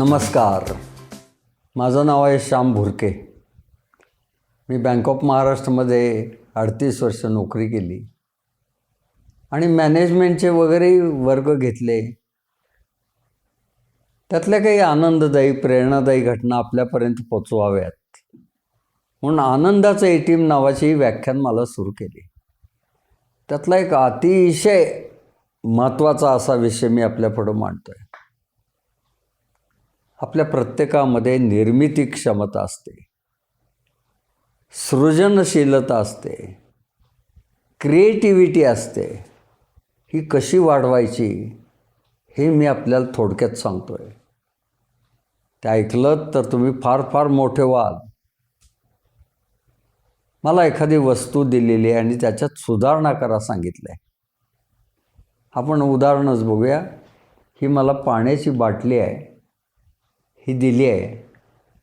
नमस्कार. माझं नाव आहे श्याम भुरके. मी बँक ऑफ महाराष्ट्रमध्ये अडतीस वर्ष नोकरी केली. आणि मॅनेजमेंटचे वगैरे वर्ग घेतले. त्यातल्या काही आनंददायी प्रेरणादायी घटना आपल्यापर्यंत पोचवाव्यात. म्हणून आनंदाचं ए टीम नावाची व्याख्यान मला सुरू केली. त्यातला एक अतिशय महत्त्वाचा असा विषय मी आपल्यापुढं मांडतो आहे आपल्या प्रत्येकामध्ये निर्मिती क्षमता असते. सृजनशीलता असते. क्रिएटिव्हिटी असते. ही कशी वाढवायची हे मी आपल्याला थोडक्यात सांगतो आहे ते ऐकलं तर तुम्ही फार फार मोठे व्हाल. मला एखादी वस्तू दिलेली आहे आणि त्याच्यात सुधारणा करा सांगितलं आहे आपण उदाहरणच बघूया. ही मला पाण्याची बाटली आहे. ही दिली आहे.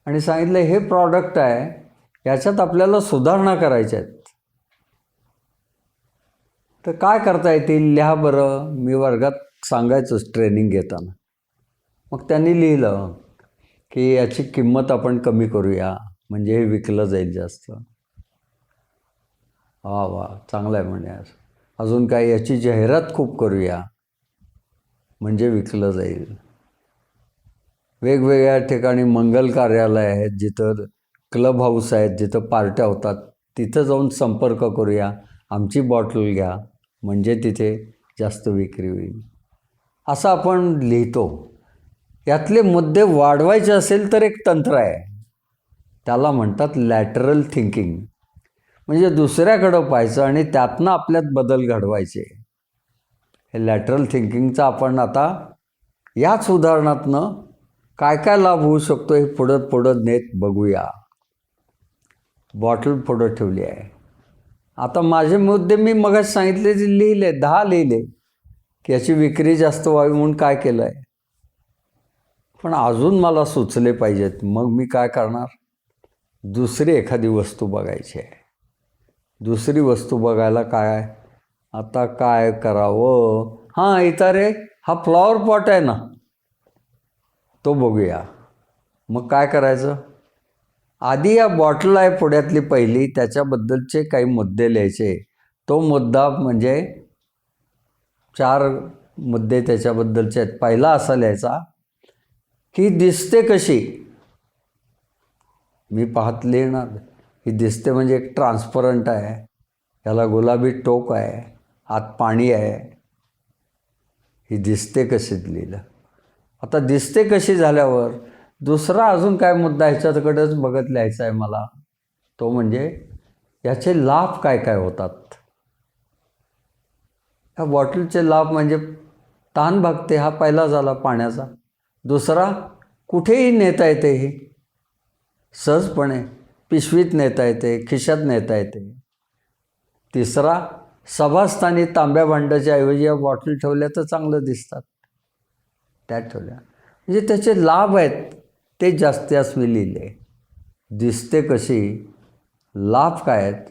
आणि सांगितलं हे प्रॉडक्ट आहे याच्यात आपल्याला सुधारणा करायच्या आहेत. तर काय करता येतील? लिहा बरं. मी वर्गात सांगायचंच ट्रेनिंग घेताना. मग त्यांनी लिहिलं की याची किंमत आपण कमी करूया म्हणजे हे विकलं जाईल जास्त. वा वा चांगलं आहे म्हणे. अजून काय? याची जाहिरात खूप करूया म्हणजे विकलं जाईल. वेगवेगळ्या ठिकाणी मंगल कार्यालय आहेत जिथं क्लब हाऊस आहेत जिथं पार्ट्या होतात. तिथं जाऊन संपर्क करूया. आमची बॉटल घ्या. म्हणजे तिथे जास्त विक्री होईल. असं आपण लिहितो. यातले मुद्दे वाढवायचे असेल तर एक तंत्र आहे. त्याला म्हणतात लॅटरल थिंकिंग म्हणजे दुसऱ्याकडं पाहायचं आणि त्यातनं आपल्यात बदल घडवायचे. हे लॅटरल थिंकिंगचं आपण आता याच उदाहरणातनं काय काय लाभ होऊ शकतो हे पुढं पुढं नेत बघूया. बॉटल पुढं ठेवली आहे. आता माझे मुद्दे मी मग सांगितले जे लिहिले दहा लिहिले की याची विक्री जास्त व्हावी म्हणून काय केलं आहे पण अजून मला सुचले पाहिजेत मग मी काय करणार? दुसरी एखादी वस्तू बघायची आहे. दुसरी वस्तू बघायला काय आता काय करावं? हां इथं रे हा फ्लॉवर पॉट आहे ना. तो बघूया. मग काय करायचं? आधी या बॉटल आहे पुढ्यातली पहिली त्याच्याबद्दलचे काही मुद्दे लिहायचे. तो मुद्दा म्हणजे चार मुद्दे त्याच्याबद्दलचे आहेत. पहिला असा लिहायचा ही दिसते कशी? मी पाहत लिहिणार ही दिसते म्हणजे एक ट्रान्सपरंट आहे. याला गुलाबी टोक आहे. आत पाणी आहे. ही दिसते कशी? लिहिलं. आता दिसते कशी झाल्यावर दुसरा अजून काय मुद्दा ह्याच्याकडेच बघत लिहायचा आहे मला. तो म्हणजे याचे लाभ काय काय होतात? ह्या बॉटलचे लाभ म्हणजे ताण भागते हा पहिला झाला पाण्याचा. दुसरा कुठेही नेता येते हे. सहजपणे पिशवीत नेता येते खिशात नेता येते. तिसरा सभास्थानी तांब्या भांड्याच्या ऐवजी या बॉटल ठेवल्या तर चांगलं दिसतात. त्या ठेवल्या. म्हणजे त्याचे लाभ आहेत ते जास्तीत मी लिहिले. दिसते कशी लाभ काय आहेत?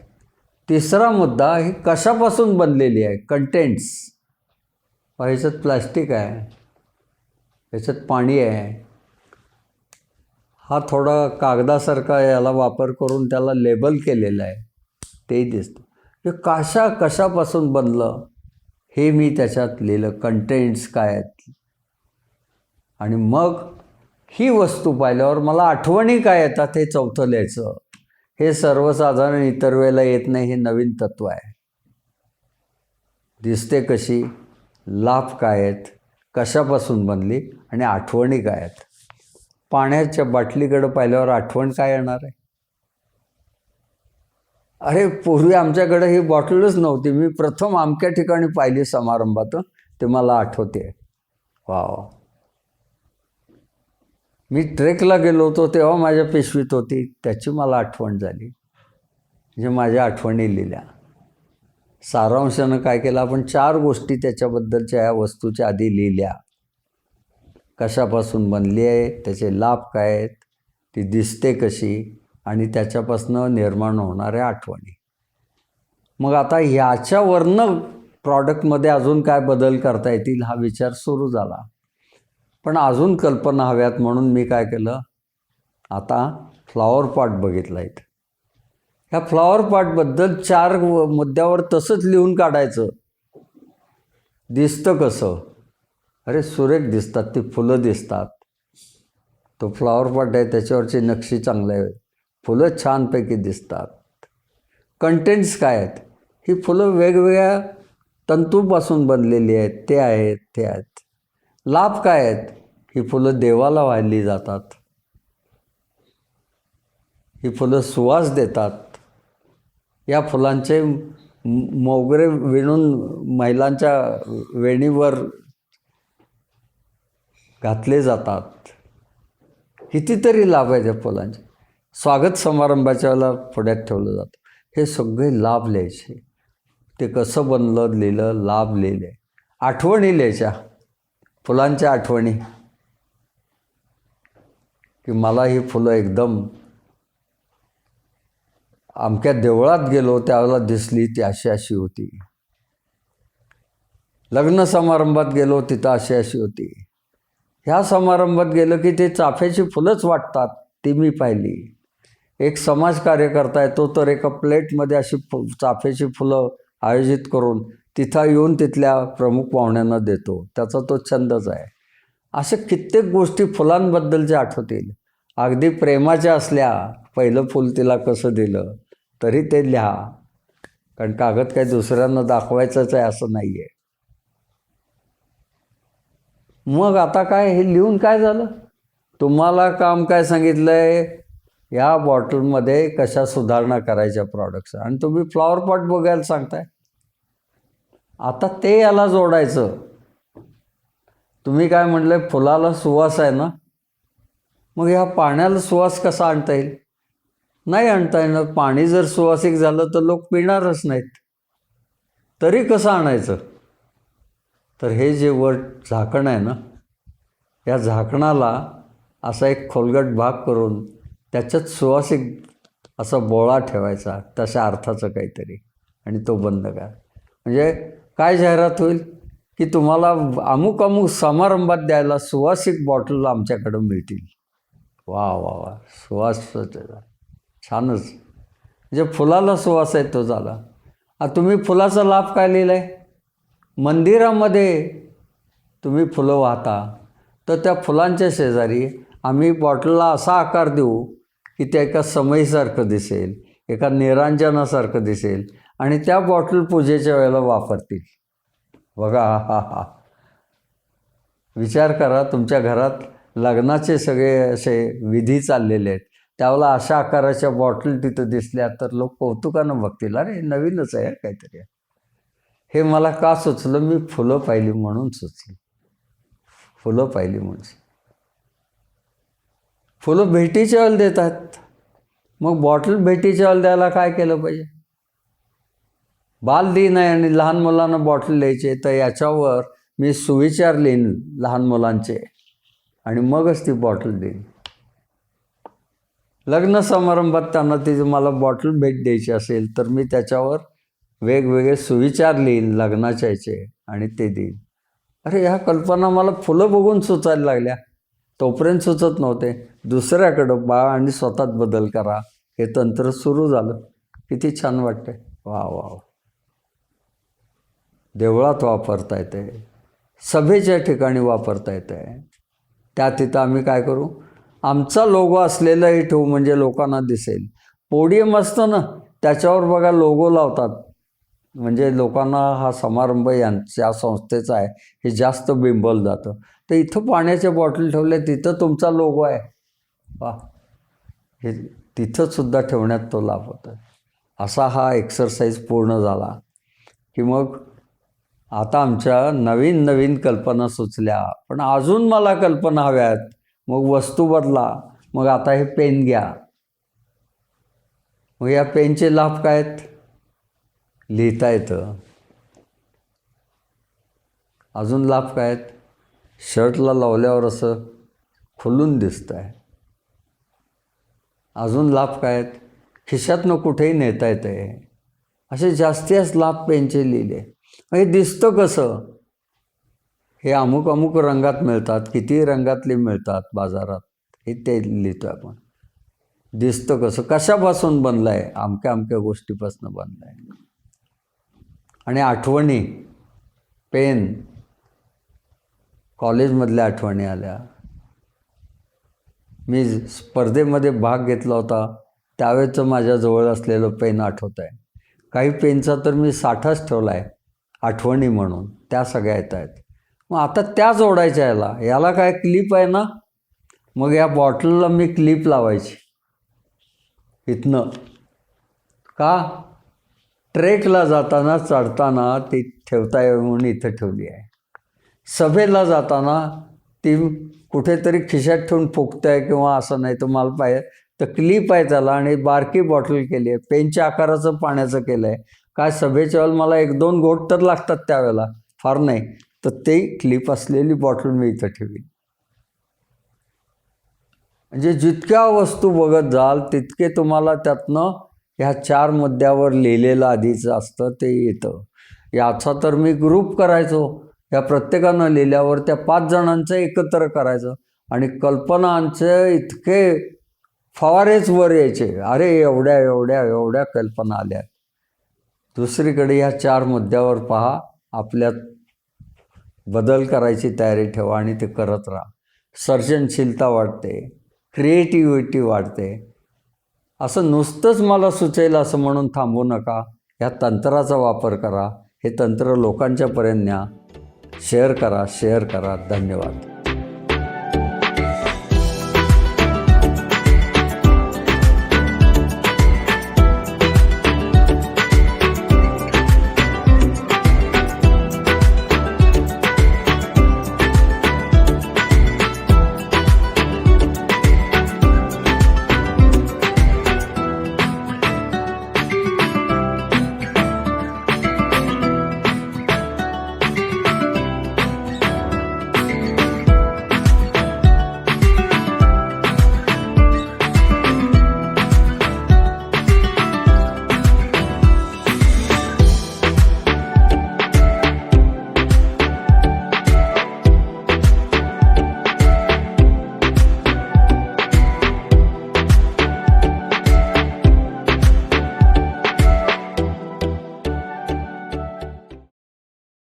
तिसरा मुद्दा ही कशापासून बनलेली आहे? कंटेंट्स ह्याच्यात प्लास्टिक आहे. ह्याच्यात पाणी आहे. हा थोडा कागदासारखा याला वापर करून त्याला लेबल केलेलं आहे. तेही दिसतं. हे कशा कशापासून बनलं? हे मी त्याच्यात लिहिलं. कंटेंट्स काय आहेत? आणि मग ही वस्तू पाहिल्यावर मला आठवणी काय येतात हे चौथं लिहायचं. हे सर्वसाधारण इतर वेळेला येत नाही हे नवीन तत्त्व आहे. दिसते कशी लाभ काय आहेत कशापासून बनली आणि आठवणी काय आहेत. पाण्याच्या बाटलीकडं पाहिल्यावर आठवण काय येणार आहे? अरे पूर्वी आमच्याकडे ही बॉटलच नव्हती. मी प्रथम आमच्या ठिकाणी पाहिली समारंभात ते मला आठवते वा मी ट्रेकला गेलो होतो तेव्हा माझ्या पेशवीत होती. त्याची मला आठवण झाली. म्हणजे माझ्या आठवणी लिहिल्या. सारांशानं काय केलं? आपण चार गोष्टी त्याच्याबद्दलच्या या वस्तूच्या आधी लिहिल्या. कशापासून बनली आहे त्याचे लाभ काय आहेत ती दिसते कशी आणि त्याच्यापासून निर्माण होणाऱ्या आठवणी. मग आता ह्याच्यावरनं प्रॉडक्टमध्ये अजून काय बदल करता येतील हा विचार सुरू झाला. पण अजून कल्पना हव्यात म्हणून मी काय केलं? आता फ्लॉवर पॉट बघितला इथं. ह्या फ्लॉवर पॉटबद्दल चार व- मुद्द्यावर तसंच लिहून काढायचं. दिसतं कसं? अरे सुरेख दिसतात ती फुलं दिसतात. तो फ्लॉवर पॉट आहे त्याच्यावरची नक्षी चांगली आहे. फुलं छानपैकी दिसतात. कंटेंट्स काय आहेत? ही फुलं वेगवेगळ्या तंतूपासून बनलेली आहेत ते आहेत ते आहेत. लाभ काय आहेत? ही फुलं देवाला वाहिली जातात. ही फुलं सुवास देतात. या फुलांचे मोगरे विणून महिलांच्या वेणीवर घातले जातात. कितीतरी लाभ आहेत या फुलांचे. स्वागत समारंभाच्या वेळेला पुढ्यात ठेवलं जातं. हे सगळे लाभ लिहायचे. ते कसं बनलं लिहिलं लाभ लिहिले. आठवणी लिहायच्या. फुलांच्या आठवणी. की मला ही फुलं एकदम अमक्या देवळात गेलो त्यावेळेला दिसली ती अशी अशी होती. लग्न समारंभात गेलो तिथं अशी अशी होती. ह्या समारंभात गेलो की ते चाफ्याची फुलंच वाटतात ती मी पाहिली. एक समाज कार्यकर्ता आहे तो तर एका प्लेटमध्ये अशी फु चाफ्याची फुलं आयोजित करून तिथं येऊन तिथल्या प्रमुख पाहुण्यांना देतो. त्याचा तो छंदच आहे. अशा कित्येक गोष्टी फुलांबद्दलच्या आठवतील. अगदी प्रेमाच्या असल्या पहिलं फुल तिला कसं दिलं तरी ते लिहा. कारण कागद काही दुसऱ्यांना दाखवायचंच आहे असं नाही आहे मग आता काय? हे लिहून काय झालं? तुम्हाला काम काय सांगितलं आहे या बॉटलमध्ये कशा सुधारणा करायच्या प्रॉडक्टचा आणि तुम्ही फ्लॉवर पॉट बघायला सांगताय. आता ते याला जोडायचं. तुम्ही काय म्हटलं फुलाला सुवास आहे ना? मग ह्या पाण्याला सुवास कसा आणता येईल? नाही आणता येणार. पाणी जर सुवासिक झालं तर लोक पिणारच नाहीत. तरी कसं आणायचं? तर हे जे वर झाकण आहे ना या झाकणाला असा एक खोलगट भाग करून त्याच्यात सुवासिक असा बोळा ठेवायचा तशा अर्थाचं काहीतरी. आणि तो बंद करा. म्हणजे काय जाहिरात होईल? की तुम्हाला अमुक अमुक समारंभात द्यायला सुवासिक बॉटल आमच्याकडं मिळतील. वा वा वा. सुवास छानच. म्हणजे फुलाला सुवास आहे तो झाला. तुम्ही फुलाचा लाभ काय लिहिला आहे मंदिरामध्ये तुम्ही फुलं वाहता. तर त्या फुलांच्या शेजारी आम्ही बॉटलला असा आकार देऊ की त्या एका समईसारखं दिसेल एका निरांजनासारखं दिसेल आणि त्या बॉटल पूजेच्या वेळेला वापरतील. बघा हा हा हा. विचार करा तुमच्या घरात लग्नाचे सगळे असे विधी चाललेले आहेत. त्यावेळेला अशा आकाराच्या बॉटल तिथं दिसल्या तर लोक कौतुकानं बघतील अरे नवीनच आहे काहीतरी. हे मला का सुचलं? मी फुलं पाहिली म्हणून सुचली. फुलं पाहिली म्हणून फुलं भेटीच्या वेळेला देतात. मग बॉटल भेटीच्या वेळेला द्यायला काय केलं पाहिजे? बाल दिन आहे आणि लहान मुलांना बॉटल द्यायचे तर याच्यावर मी सुविचार लिहीन लहान मुलांचे. आणि मगच ती बॉटल देईन. लग्न समारंभात त्यांना ती मला बॉटल भेट द्यायची असेल तर मी त्याच्यावर वेगवेगळे सुविचार लिहीन लग्नाच्या याचे आणि ते देईन. अरे ह्या कल्पना मला फुलं बघून सुचायला लागल्या. तोपर्यंत सुचत नव्हते. दुसऱ्याकडं बा आणि स्वतःत बदल करा. हे तंत्र सुरू झालं. किती छान वाटतंय. वा वा वा. देवळात वापरता येते सभेच्या ठिकाणी वापरता येते. त्या तिथं आम्ही काय करू? आमचा लोगो असलेलाही ठेवू म्हणजे लोकांना दिसेल. पोडियम असतं ना त्याच्यावर बघा लोगो लावतात. म्हणजे लोकांना हा समारंभ यांच्या संस्थेचा आहे हे जास्त बिंबवलं जातं. तर इथं पाण्याच्या बॉटल ठेवल्या तिथं तुमचा लोगो आहे. वा. हे तिथंसुद्धा ठेवण्यात तो लाभ होतो असा हा एक्सरसाइज पूर्ण झाला. की मग आता आमच्या नवीन नवीन कल्पना सुचल्या पण अजून मला कल्पना हव्यात. मग वस्तू बदला मग आता हे पेन घ्या. मग या पेनचे लाभ काय आहेत? लिहिता येतं. अजून लाभ काय आहेत? शर्टला लावल्यावर असं खुलून दिसतं आहे अजून लाभ काय आहेत? खिशातनं कुठेही नेता येतं आहे असे जास्तीच लाभ पेनचे लिहिले. हे दिसतं कसं? हे अमुक अमुक रंगात मिळतात. किती रंगातले मिळतात बाजारात? हे ते लिहितो आपण. दिसतं कसं? कशापासून बनलं आहे अमक्या अमक्या गोष्टीपासून बनलं आहे आणि आठवणी पेन कॉलेजमधल्या आठवणी आल्या. मी स्पर्धेमध्ये भाग घेतला होता. त्यावेळेचं माझ्याजवळ असलेलं पेन आठवत आहे काही पेनचा तर मी साठाच ठेवला आहे आठवणी म्हणून त्या सगळ्या येत आहेत. मग आता त्या जोडायच्या याला याला काय क्लिप आहे ना? मग या बॉटलला मी क्लिप लावायची. इथनं. का? ट्रेकला जाताना चढताना ती ठेवता येईल म्हणून इथं ठेवली आहे. सभेला जाताना ती कुठेतरी खिशात ठेवून फुकताय किंवा असं नाही तर मला पाहिजे. तर क्लिप आहे त्याला आणि बारकी बॉटल केली आहे. पेनच्या आकाराचं पाण्याचं केलं आहे काय सभेच्या वेळेला मला एक दोन गोट तर लागतात त्यावेळेला. फार नाही. तर ते क्लिप असलेली बॉटल मी इथं ठेवी म्हणजे जितक्या वस्तू बघत जाल तितके तुम्हाला त्यातनं ह्या चार मुद्द्यावर लिहिलेलं आधीचं असतं ते येतं. याचा तर मी ग्रुप करायचो. या प्रत्येकानं लिहिल्यावर त्या पाच जणांचं एकत्र करायचं. आणि कल्पनांचे इतके फवारेच वर यायचे. अरे एवढ्या एवढ्या एवढ्या कल्पना आल्या. दुसरीकडे ह्या चार मुद्द्यावर पहा. आपल्यात बदल करायची तयारी ठेवा आणि ते करत राहा. सर्जनशीलता वाढते. क्रिएटिव्हिटी वाढते. असं नुसतंच मला सुचेल असं म्हणून थांबू नका. ह्या तंत्राचा वापर करा. हे तंत्र लोकांच्यापर्यंत न्या. शेअर करा शेअर करा. धन्यवाद.